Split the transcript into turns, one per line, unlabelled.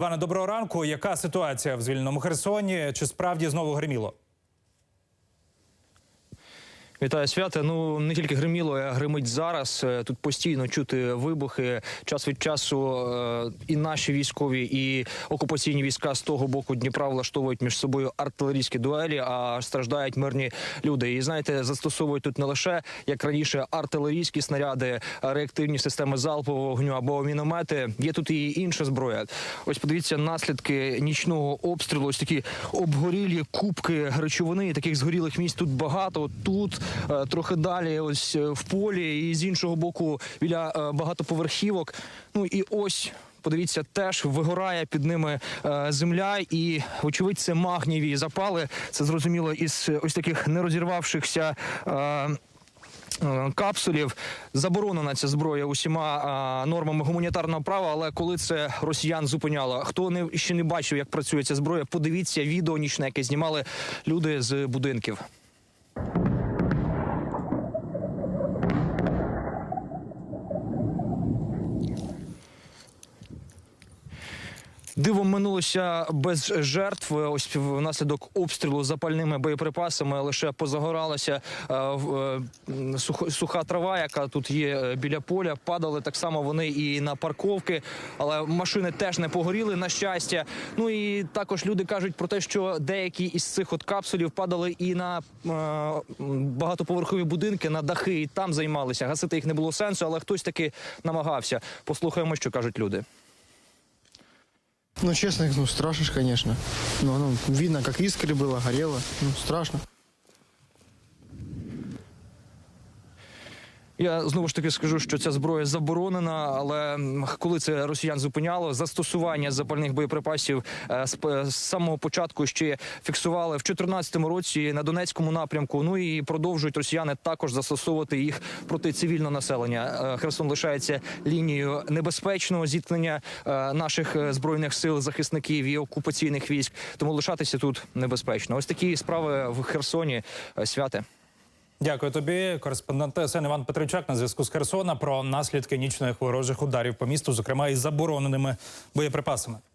Іване, доброго ранку. Яка ситуація в звільненому Херсоні? Чи справді знову гриміло?
Вітаю свята. Ну не тільки гриміло, а гримить зараз. Е, Тут постійно чути вибухи. Час від часу е, і наші військові, і окупаційні війська з того боку Дніпра влаштовують між собою артилерійські дуелі, а страждають мирні люди. І знаєте, застосовують тут не лише як раніше артилерійські снаряди, реактивні системи залпового вогню або міномети. Є тут і інша зброя. Ось подивіться наслідки нічного обстрілу. Ось такі обгорілі кубки речовини. Таких згорілих місць тут багато. Тут трохи далі, ось е, в полі, і з іншого боку біля е, багатоповерхівок. Ну і ось. Подивіться, теж вигорає під ними е, земля, і очевидь, це магнієві запали. Це зрозуміло із е, ось таких нерозірвавшихся. Е, е, Капсулів заборонена ця зброя усіма нормами гуманітарного права. Але коли це росіян зупиняло, хто не ще не бачив, як працює ця зброя, подивіться відео нічне, яке знімали люди з будинків. Дивом минулося без жертв. Ось внаслідок обстрілу запальними боєприпасами лише позагоралася е, е, суха трава, яка тут є е, біля поля. Падали так само вони і на парковки, але машини теж не погоріли. На щастя. Ну і також люди кажуть про те, що деякі із цих от капсулів падали і на багатоповерхові будинки, на дахи, і там займалися. Гасити їх не було сенсу, але хтось таки намагався. Послухаємо, що кажуть люди.
Ну, честно, ну, страшно конечно. Ну, ну, видно, как искры было, горело. Ну, страшно.
Я знову ж таки скажу, що ця зброя заборонена, але коли це росіян зупиняло, застосування запальних боєприпасів е, з, самого початку ще фіксували в 2014 році на Донецькому напрямку. Ну і продовжують росіяни також застосовувати їх проти цивільного населення. Е, Херсон лишається лінією небезпечного зіткнення е, наших збройних сил, захисників і окупаційних військ. Тому лишатися тут небезпечно. Ось такі справи в Херсоні. Святе.
Дякую тобі, кореспондент ТСН Іван Петричак на зв'язку з Херсона про наслідки нічних ворожих ударів по місту, зокрема із забороненими боєприпасами.